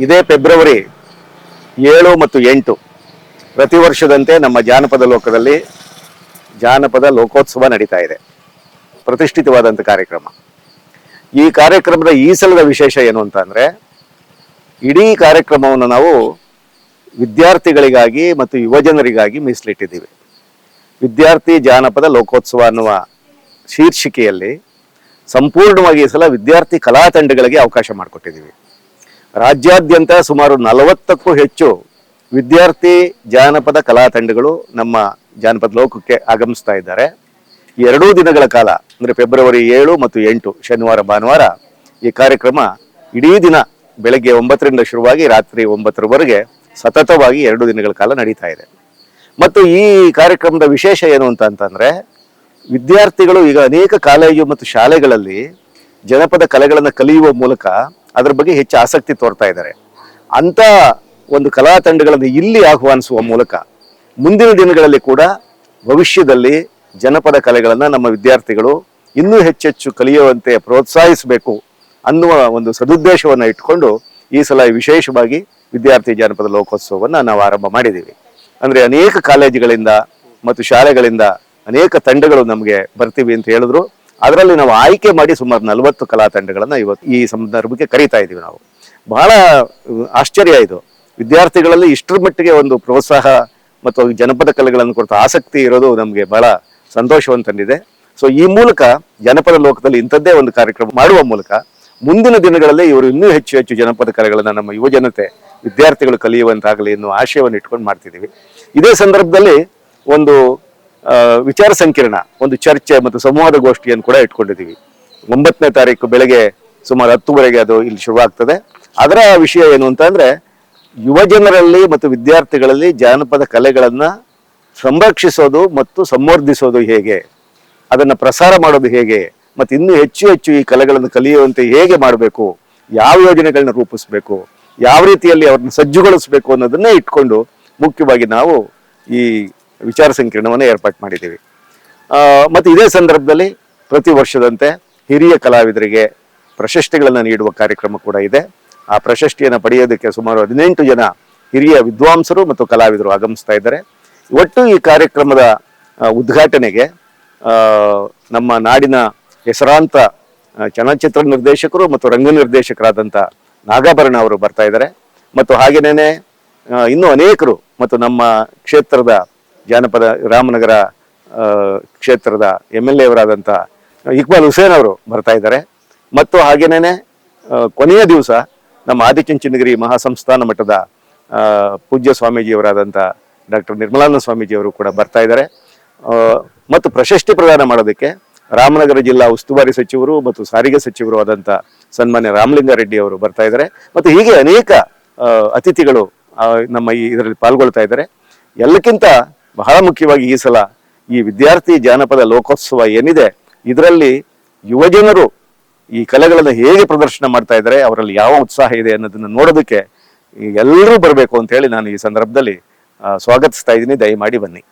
ಇದೇ ಫೆಬ್ರವರಿ ಏಳು ಮತ್ತು ಎಂಟು ಪ್ರತಿ ವರ್ಷದಂತೆ ನಮ್ಮ ಜಾನಪದ ಲೋಕದಲ್ಲಿ ಜಾನಪದ ಲೋಕೋತ್ಸವ ನಡೀತಾ ಇದೆ. ಪ್ರತಿಷ್ಠಿತವಾದಂಥ ಕಾರ್ಯಕ್ರಮ. ಈ ಕಾರ್ಯಕ್ರಮದ ಈ ಸಲದ ವಿಶೇಷ ಏನು ಅಂತ ಅಂದರೆ, ಇಡೀ ಕಾರ್ಯಕ್ರಮವನ್ನು ನಾವು ವಿದ್ಯಾರ್ಥಿಗಳಿಗಾಗಿ ಮತ್ತು ಯುವಜನರಿಗಾಗಿ ಮೀಸಲಿಟ್ಟಿದ್ದೀವಿ. ವಿದ್ಯಾರ್ಥಿ ಜಾನಪದ ಲೋಕೋತ್ಸವ ಅನ್ನುವ ಶೀರ್ಷಿಕೆಯಲ್ಲಿ ಸಂಪೂರ್ಣವಾಗಿ ಈ ಸಲ ವಿದ್ಯಾರ್ಥಿ ಕಲಾ ತಂಡಗಳಿಗೆ ಅವಕಾಶ ಮಾಡಿಕೊಟ್ಟಿದ್ದೀವಿ. ರಾಜ್ಯಾದ್ಯಂತ ಸುಮಾರು ನಲವತ್ತಕ್ಕೂ ಹೆಚ್ಚು ವಿದ್ಯಾರ್ಥಿ ಜಾನಪದ ಕಲಾ ತಂಡಗಳು ನಮ್ಮ ಜಾನಪದ ಲೋಕಕ್ಕೆ ಆಗಮಿಸ್ತಾ ಇದ್ದಾರೆ. ಎರಡೂ ದಿನಗಳ ಕಾಲ, ಅಂದರೆ ಫೆಬ್ರವರಿ ಏಳು ಮತ್ತು ಎಂಟು, ಶನಿವಾರ, ಭಾನುವಾರ, ಈ ಕಾರ್ಯಕ್ರಮ ಇಡೀ ದಿನ ಬೆಳಗ್ಗೆ ಒಂಬತ್ತರಿಂದ ಶುರುವಾಗಿ ರಾತ್ರಿ ಒಂಬತ್ತರವರೆಗೆ ಸತತವಾಗಿ ಎರಡು ದಿನಗಳ ಕಾಲ ನಡೀತಾ ಇದೆ. ಮತ್ತು ಈ ಕಾರ್ಯಕ್ರಮದ ವಿಶೇಷ ಏನು ಅಂತ ಅಂತಂದರೆ, ವಿದ್ಯಾರ್ಥಿಗಳು ಈಗ ಅನೇಕ ಕಾಲೇಜು ಮತ್ತು ಶಾಲೆಗಳಲ್ಲಿ ಜನಪದ ಕಲೆಗಳನ್ನು ಕಲಿಯುವ ಮೂಲಕ ಅದರ ಬಗ್ಗೆ ಹೆಚ್ಚು ಆಸಕ್ತಿ ತೋರ್ತಾ ಇದ್ದಾರೆ. ಅಂತ ಒಂದು ಕಲಾ ತಂಡಗಳನ್ನು ಇಲ್ಲಿ ಆಹ್ವಾನಿಸುವ ಮೂಲಕ ಮುಂದಿನ ದಿನಗಳಲ್ಲಿ ಕೂಡ ಭವಿಷ್ಯದಲ್ಲಿ ಜನಪದ ಕಲೆಗಳನ್ನು ನಮ್ಮ ವಿದ್ಯಾರ್ಥಿಗಳು ಇನ್ನೂ ಹೆಚ್ಚೆಚ್ಚು ಕಲಿಯುವಂತೆ ಪ್ರೋತ್ಸಾಹಿಸಬೇಕು ಅನ್ನುವ ಒಂದು ಸದುದ್ದೇಶವನ್ನು ಇಟ್ಕೊಂಡು ಈ ಸಲ ವಿಶೇಷವಾಗಿ ವಿದ್ಯಾರ್ಥಿ ಜಾನಪದ ಲೋಕೋತ್ಸವವನ್ನು ನಾವು ಆರಂಭ ಮಾಡಿದ್ದೀವಿ. ಅಂದರೆ ಅನೇಕ ಕಾಲೇಜುಗಳಿಂದ ಮತ್ತು ಶಾಲೆಗಳಿಂದ ಅನೇಕ ತಂಡಗಳು ನಮಗೆ ಬರ್ತೀವಿ ಅಂತ ಹೇಳಿದ್ರು. ಅದರಲ್ಲಿ ನಾವು ಆಯ್ಕೆ ಮಾಡಿ ಸುಮಾರು ನಲವತ್ತು ಕಲಾ ತಂಡಗಳನ್ನ ಇವತ್ತು ಈ ಸಂದರ್ಭಕ್ಕೆ ಕರೀತಾ ಇದ್ದೀವಿ ನಾವು. ಬಹಳ ಆಶ್ಚರ್ಯ ಇದು. ವಿದ್ಯಾರ್ಥಿಗಳಲ್ಲಿ ಇಷ್ಟರ ಮಟ್ಟಿಗೆ ಒಂದು ಪ್ರೋತ್ಸಾಹ ಮತ್ತು ಜನಪದ ಕಲೆಗಳನ್ನು ಕುರಿತು ಆಸಕ್ತಿ ಇರೋದು ನಮಗೆ ಬಹಳ ಸಂತೋಷವನ್ನು ತಂದಿದೆ. ಸೊ ಈ ಮೂಲಕ ಜನಪದ ಲೋಕದಲ್ಲಿ ಇಂಥದ್ದೇ ಒಂದು ಕಾರ್ಯಕ್ರಮ ಮಾಡುವ ಮೂಲಕ ಮುಂದಿನ ದಿನಗಳಲ್ಲಿ ಇವರು ಇನ್ನೂ ಹೆಚ್ಚು ಹೆಚ್ಚು ಜನಪದ ಕಲೆಗಳನ್ನು ನಮ್ಮ ಯುವ ಜನತೆ, ವಿದ್ಯಾರ್ಥಿಗಳು ಕಲಿಯುವಂತಾಗಲಿ ಎನ್ನುವ ಆಶಯವನ್ನು ಇಟ್ಕೊಂಡು ಮಾಡ್ತಿದ್ದೀವಿ. ಇದೇ ಸಂದರ್ಭದಲ್ಲಿ ಒಂದು ವಿಚಾರ ಸಂಕಿರಣ, ಒಂದು ಚರ್ಚೆ ಮತ್ತು ಸಂವಾದ ಗೋಷ್ಠಿಯನ್ನು ಕೂಡ ಇಟ್ಕೊಂಡಿದ್ದೀವಿ. ಒಂಬತ್ತನೇ ತಾರೀಕು ಬೆಳಗ್ಗೆ ಸುಮಾರು ಹತ್ತುವರೆಗೆ ಅದು ಇಲ್ಲಿ ಶುರುವಾಗ್ತದೆ. ಅದರ ವಿಷಯ ಏನು ಅಂತ ಅಂದ್ರೆ, ಯುವ ಜನರಲ್ಲಿ ಮತ್ತು ವಿದ್ಯಾರ್ಥಿಗಳಲ್ಲಿ ಜಾನಪದ ಕಲೆಗಳನ್ನು ಸಂರಕ್ಷಿಸೋದು ಮತ್ತು ಸಂವರ್ಧಿಸೋದು ಹೇಗೆ, ಅದನ್ನು ಪ್ರಸಾರ ಮಾಡೋದು ಹೇಗೆ, ಮತ್ತು ಇನ್ನೂ ಹೆಚ್ಚು ಹೆಚ್ಚು ಈ ಕಲೆಗಳನ್ನು ಕಲಿಯುವಂತೆ ಹೇಗೆ ಮಾಡಬೇಕು, ಯಾವ ಯೋಜನೆಗಳನ್ನ ರೂಪಿಸಬೇಕು, ಯಾವ ರೀತಿಯಲ್ಲಿ ಅವ್ರನ್ನ ಸಜ್ಜುಗೊಳಿಸಬೇಕು ಅನ್ನೋದನ್ನೇ ಇಟ್ಕೊಂಡು ಮುಖ್ಯವಾಗಿ ನಾವು ಈ ವಿಚಾರ ಸಂಕಿರಣವನ್ನು ಏರ್ಪಾಟ್ ಮಾಡಿದ್ದೀವಿ. ಮತ್ತು ಇದೇ ಸಂದರ್ಭದಲ್ಲಿ ಪ್ರತಿ ವರ್ಷದಂತೆ ಹಿರಿಯ ಕಲಾವಿದರಿಗೆ ಪ್ರಶಸ್ತಿಗಳನ್ನು ನೀಡುವ ಕಾರ್ಯಕ್ರಮ ಕೂಡ ಇದೆ. ಆ ಪ್ರಶಸ್ತಿಯನ್ನು ಪಡೆಯೋದಕ್ಕೆ ಸುಮಾರು ಹದಿನೆಂಟು ಜನ ಹಿರಿಯ ವಿದ್ವಾಂಸರು ಮತ್ತು ಕಲಾವಿದರು ಆಗಮಿಸ್ತಾ ಇದ್ದಾರೆ. ಒಟ್ಟು ಈ ಕಾರ್ಯಕ್ರಮದ ಉದ್ಘಾಟನೆಗೆ ನಮ್ಮ ನಾಡಿನ ಹೆಸರಾಂತ ಚಲನಚಿತ್ರ ನಿರ್ದೇಶಕರು ಮತ್ತು ರಂಗ ನಿರ್ದೇಶಕರಾದಂಥ ನಾಗಾಭರಣ ಅವರು ಬರ್ತಾ ಇದ್ದಾರೆ. ಮತ್ತು ಹಾಗೇನೇ ಆ, ಇನ್ನೂ ಅನೇಕರು ಮತ್ತು ನಮ್ಮ ಕ್ಷೇತ್ರದ ಜಾನಪದ ರಾಮನಗರ ಕ್ಷೇತ್ರದ ಎಂ ಎಲ್ ಎ ಅವರಾದಂಥ ಇಕ್ಬಾಲ್ ಹುಸೇನ್ ಅವರು ಬರ್ತಾ ಇದ್ದಾರೆ. ಮತ್ತು ಹಾಗೇನೇ ಕೊನೆಯ ದಿವಸ ನಮ್ಮ ಆದಿಚುಂಚನಗಿರಿ ಮಹಾಸಂಸ್ಥಾನ ಮಠದ ಪೂಜ್ಯ ಸ್ವಾಮೀಜಿಯವರಾದಂಥ ಡಾಕ್ಟರ್ ನಿರ್ಮಲಾನಂದ ಸ್ವಾಮೀಜಿಯವರು ಕೂಡ ಬರ್ತಾ ಇದ್ದಾರೆ. ಮತ್ತು ಪ್ರಶಸ್ತಿ ಪ್ರದಾನ ಮಾಡೋದಕ್ಕೆ ರಾಮನಗರ ಜಿಲ್ಲಾ ಉಸ್ತುವಾರಿ ಸಚಿವರು ಮತ್ತು ಸಾರಿಗೆ ಸಚಿವರು ಆದಂಥ ಸನ್ಮಾನ್ಯ ರಾಮಲಿಂಗಾರೆಡ್ಡಿ ಅವರು ಬರ್ತಾ ಇದ್ದಾರೆ. ಮತ್ತು ಹೀಗೆ ಅನೇಕ ಅತಿಥಿಗಳು ನಮ್ಮ ಈ ಇದರಲ್ಲಿ ಪಾಲ್ಗೊಳ್ತಾ ಇದ್ದಾರೆ. ಎಲ್ಲಕ್ಕಿಂತ ಬಹಳ ಮುಖ್ಯವಾಗಿ ಈ ಸಲ ಈ ವಿದ್ಯಾರ್ಥಿ ಜಾನಪದ ಲೋಕೋತ್ಸವ ಏನಿದೆ, ಇದರಲ್ಲಿ ಯುವಜನರು ಈ ಕಲೆಗಳನ್ನು ಹೇಗೆ ಪ್ರದರ್ಶನ ಮಾಡ್ತಾ ಇದ್ದಾರೆ, ಅವರಲ್ಲಿ ಯಾವ ಉತ್ಸಾಹ ಇದೆ ಅನ್ನೋದನ್ನ ನೋಡೋದಕ್ಕೆ ಎಲ್ಲರೂ ಬರಬೇಕು ಅಂತ ಹೇಳಿ ನಾನು ಈ ಸಂದರ್ಭದಲ್ಲಿ ಸ್ವಾಗತಿಸ್ತಾ ಇದ್ದೀನಿ. ದಯಮಾಡಿ ಬನ್ನಿ.